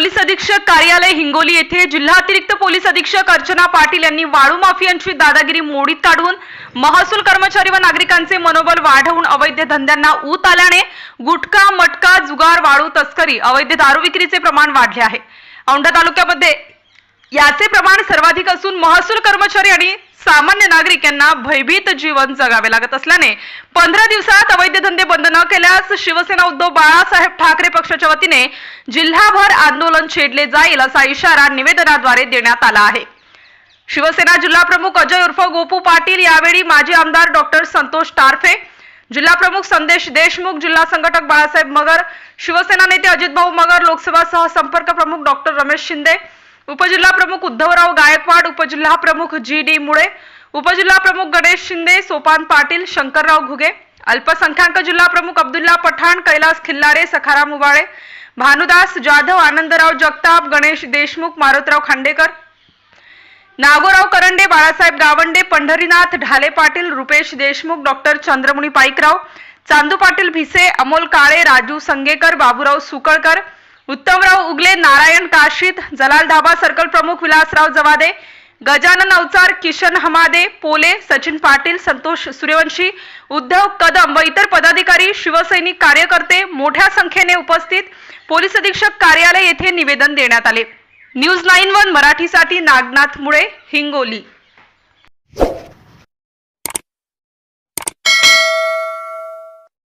अधीक्षक कार्यालय हिंगोली येथे जिल्हा अतिरिक्त पोलीस अधीक्षक अर्चना पाटील यांनी वाळू माफियांची दादागिरी मोडीत काढून महसूल कर्मचारी व नागरिकांचे मनोबल वाढवून अवैध धंद्यांना ऊत आल्याने गुटखा मटका जुगार वाळू तस्करी अवैध दारू विक्रीचे प्रमाण वाढले आहे. औंढा तालुक्यामध्ये याचे प्रमाण सर्वाधिक असून महसूल कर्मचारी आणि सामान्य नागरिक यांना भयभीत जीवन जगावे लागत असल्याने पंधरा दिवसात अवैध धंदे बंद न केल्यास शिवसेना उद्धव बाळासाहेब ठाकरे पक्षाच्या वतीने जिल्हाभर आंदोलन छेडले जाईल असा इशारा निवेदनाद्वारे देण्यात आला आहे. शिवसेना जिल्हा प्रमुख अजय उर्फ गोपू पाटील यावेळी माजी आमदार डॉक्टर संतोष टारफे जिल्हा प्रमुख संदेश देशमुख जिल्हा संघटक बाळासाहेब मगर शिवसेना नेते अजितभाऊ मगर लोकसभा सहसंपर्क प्रमुख डॉक्टर रमेश शिंदे उपजिल्हा प्रमुख उद्धवराव गायकवाड उपजिल्हा प्रमुख जी डी मुळे उपजिल्हा प्रमुख गणेश शिंदे सोपान पाटील शंकरराव घुगे अल्पसंख्याक जिल्हा प्रमुख अब्दुल्ला पठाण कैलास खिल्लारे सखाराम उबाळे भानुदास जाधव आनंदराव जगताप गणेश देशमुख मारुतराव खांडेकर नागोराव करंडे बाळासाहेब गावंडे पंढरीनाथ ढाले पाटील रुपेश देशमुख डॉक्टर चंद्रमुनी पाईकराव चांदू पाटील भिसे अमोल काळे राजू संगेकर बाबूराव सुकळकर उत्तमराव उगले नारायण काशीद जलाल धाबा सर्कल प्रमुख विलासराव जवादे गजानन अवचार किशन हमादे पोले सचिन पाटील संतोष सूर्यवंशी उद्धव कदम व इतर पदाधिकारी शिवसैनिक कार्यकर्ते मोठ्या संख्येने उपस्थित. पोलीस अधीक्षक कार्यालय येथे निवेदन देण्यात आले. न्यूज नाईन वन मराठीसाठी नागनाथ मुळे हिंगोली.